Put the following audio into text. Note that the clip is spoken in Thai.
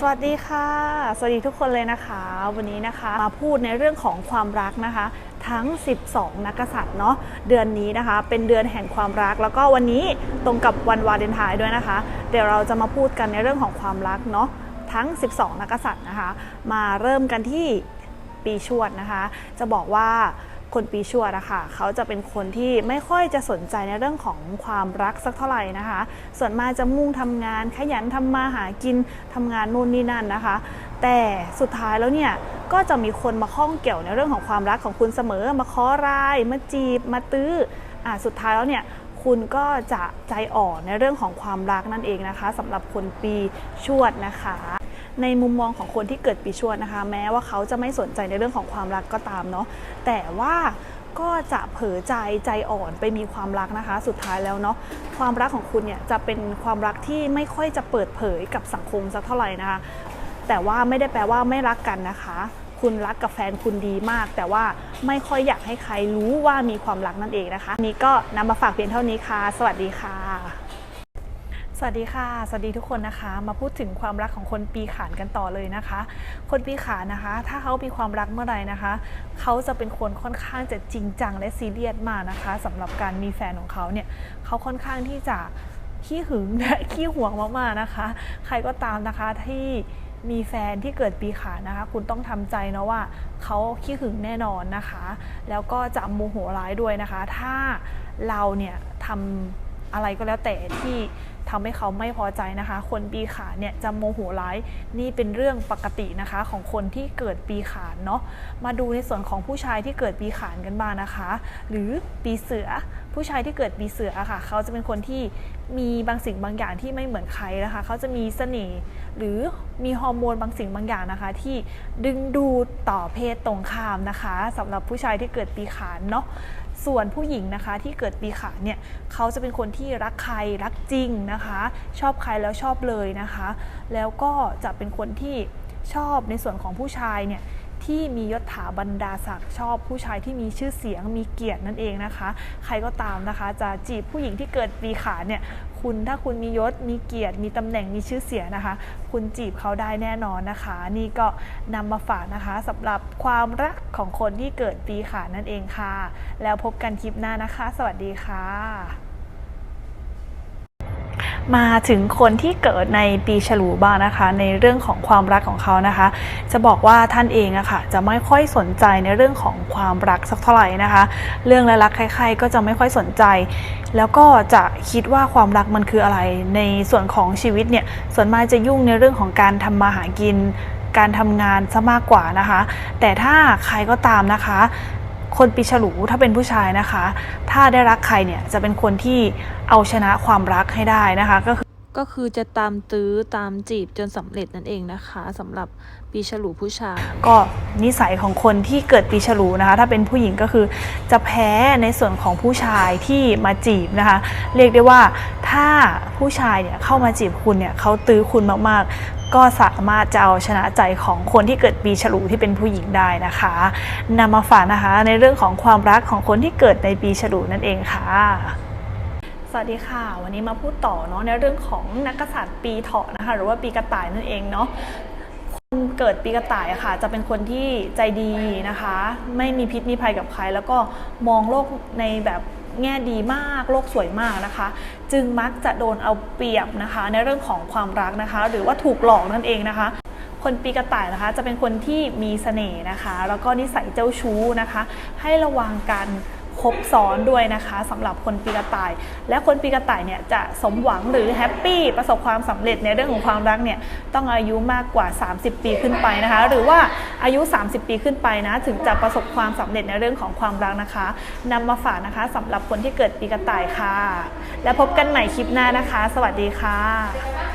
สวัสดีค่ะ สวัสดีทุกคนเลยนะคะ วันนี้นะคะมาพูดในเรื่องของความรักนะคะ ทั้ง 12 นักษัตริย์เนาะเดือนนี้นะคะ เป็นเดือนแห่งความรัก แล้วก็วันนี้ตรงกับวันวาเลนไทน์ด้วยนะคะ เดี๋ยวเราจะมาพูดกันในเรื่องของความรักเนาะทั้ง 12 นักกษัตริย์นะคะ มาเริ่มกันที่ปีชวดนะคะ จะบอกว่า คนปีชวดอะค่ะเขาจะเป็นคนที่ไม่ค่อยจะสนใจในเรื่องของความรักสักเท่าไหร่นะคะ ส่วนมากจะมุ่งทำงานขยันทำมาหากินทำงานนู่นนี่นั่นนะคะ แต่สุดท้ายแล้วเนี่ยก็จะมีคนมาข้องเกี่ยวในเรื่องของความรักของคุณเสมอ มาขอราย มาจีบ มาตื้ออะสุดท้ายแล้วเนี่ยคุณก็จะใจอ่อนในเรื่องของความรักนั่นเองนะคะสำหรับคนปีชวดนะคะ ในมุมมองของคนที่เกิดปีชวดนะคะ แม้ว่าเขาจะไม่สนใจในเรื่องของความรักก็ตามเนาะแต่ว่าก็จะเผลอใจใจอ่อนไปมีความรักนะคะ สุดท้ายแล้วเนาะความรักของคุณเนี่ยจะเป็นความรักที่ไม่ค่อยจะเปิดเผยกับสังคมสักเท่าไหร่นะคะ แต่ว่าไม่ได้แปลว่าไม่รักกันนะคะ คุณรักกับแฟนคุณดีมาก แต่ว่าไม่ค่อยอยากให้ใครรู้ว่ามีความรักนั่นเองนะคะ นี้ก็นำมาฝากเพียงเท่านี้ค่ะ สวัสดีค่ะ วัสดีค่ะ สวัสดีทุกคนนะคะ มาพูดถึงความรักของคนปีขานกันต่อเลยนะคะ คนปีขานนะคะ ถ้าเขามีความรักเมื่อไหร่นะคะ เขาจะเป็นคนค่อนข้างจะจริงจังและซีเรียสมากนะคะสำหรับการมีแฟนของเขาเนี่ย เขาค่อนข้างที่จะขี้หึงและขี้หวงมากๆนะคะ ใครก็ตามนะคะที่มีแฟนที่เกิดปีขานนะคะ คุณต้องทำใจนะว่าเขาขี้หึงแน่นอนนะคะ แล้วก็จะโมโหร้ายด้วยนะคะ ถ้าเราเนี่ยทำอะไรก็แล้วแต่ที่ ทำให้เขาไม่พอใจนะคะ คนปีขานเนี่ยจะโมโหร้ายนี่เป็นเรื่องปกตินะคะของคนที่เกิดปีขานเนาะมาดูในส่วนของผู้ชายที่เกิดปีขานกันบ้างนะคะ หรือปีเสือ ผู้ชายที่เกิดปีเสืออะค่ะ เขาจะเป็นคนที่มีบางสิ่งบางอย่างที่ไม่เหมือนใครนะคะ เขาจะมีเสน่ห์หรือมีฮอร์โมนบางสิ่งบางอย่างนะคะ ที่ดึงดูดต่อเพศตรงข้ามนะคะสำหรับผู้ชายที่เกิดปีขานเนาะส่วนผู้หญิงนะคะที่เกิดปีขานเนี่ยเขาจะเป็นคนที่รักใครรักจริงนะคะ ชอบใครแล้วชอบเลยนะคะ แล้วก็จะเป็นคนที่ชอบในส่วนของผู้ชายเนี่ย ที่มียศถาบรรดาศักดิ์ชอบผู้ชายที่มีชื่อเสียงมีเกียรตินั่นเองนะคะ ใครก็ตามนะคะ จะจีบผู้หญิงที่เกิดปีขานเนี่ยคุณถ้าคุณมียศมีเกียรติ มีตำแหน่งมีชื่อเสียงนะคะ คุณจีบเขาได้แน่นอนนะคะ นี่ก็นำมาฝากนะคะสำหรับความรักของคนที่เกิดปีขานนั่นเองค่ะ แล้วพบกันคลิปหน้านะคะ สวัสดีค่ะ มาถึงคนที่เกิดในปีฉลูบ้างนะคะ ในเรื่องของความรักของเขานะคะ จะบอกว่าท่านเองอะค่ะจะไม่ค่อยสนใจในเรื่องของความรักสักเท่าไหร่นะคะ เรื่องรักใครๆก็จะไม่ค่อยสนใจ แล้วก็จะคิดว่าความรักมันคืออะไร ในส่วนของชีวิตเนี่ยส่วนมากจะยุ่งในเรื่องของการทำมาหากินการทำงานซะมากกว่านะคะ แต่ถ้าใครก็ตามนะคะ คนปีฉลูถ้าเป็นผู้ชายนะคะ ถ้าได้รักใครเนี่ยจะเป็นคนที่เอาชนะความรักให้ได้นะคะก็คือก็คือจะตามตื้อตามจีบจนสำเร็จนั่นเองนะคะสำหรับปีฉลูผู้ชาย ก็นิสัยของคนที่เกิดปีฉลูนะคะ ถ้าเป็นผู้หญิงก็คือจะแพ้ในส่วนของผู้ชายที่มาจีบนะคะ เรียกได้ว่าถ้าผู้ชายเนี่ยเข้ามาจีบคุณเนี่ยเขาตื้อคุณมากๆ ก็สามารถจะเอาชนะใจของคนที่เกิดปีฉลูที่เป็นผู้หญิงได้นะคะนำมาฝากนะคะในเรื่องของความรักของคนที่เกิดในปีฉลูนั่นเองค่ะสวัสดีค่ะ วันนี้มาพูดต่อเนาะในเรื่องของนักกษัตริย์ปีเถาะนะคะหรือว่าปีกระต่ายนั่นเองเนาะคนเกิดปีกระต่ายอะค่ะ จะเป็นคนที่ใจดีนะคะ ไม่มีพิษมีภัยกับใคร แล้วก็มองโลกในแบบ แง่ดีมากโลกสวยมากนะคะ จึงมักจะโดนเอาเปรียบนะคะ ในเรื่องของความรักนะคะ หรือว่าถูกหลอกนั่นเองนะคะคนปีกระต่ายนะคะจะเป็นคนที่มีเสน่ห์นะคะ แล้วก็นิสัยเจ้าชู้นะคะ ให้ระวังการ คบซ้อนด้วยนะคะสำหรับคนปีกระต่าย และคนปีกระต่ายเนี่ยจะสมหวังหรือแฮปปี้ประสบความสำเร็จในเรื่องของความรักเนี่ยต้องอายุมากกว่า 30 ปีขึ้นไปนะคะ หรือว่าอายุ 30 ปีขึ้นไปนะถึงจะประสบความสำเร็จในเรื่องของความรักนะคะนำมาฝากนะคะสำหรับคนที่เกิดปีกระต่ายค่ะ และพบกันใหม่คลิปหน้านะคะ สวัสดีค่ะ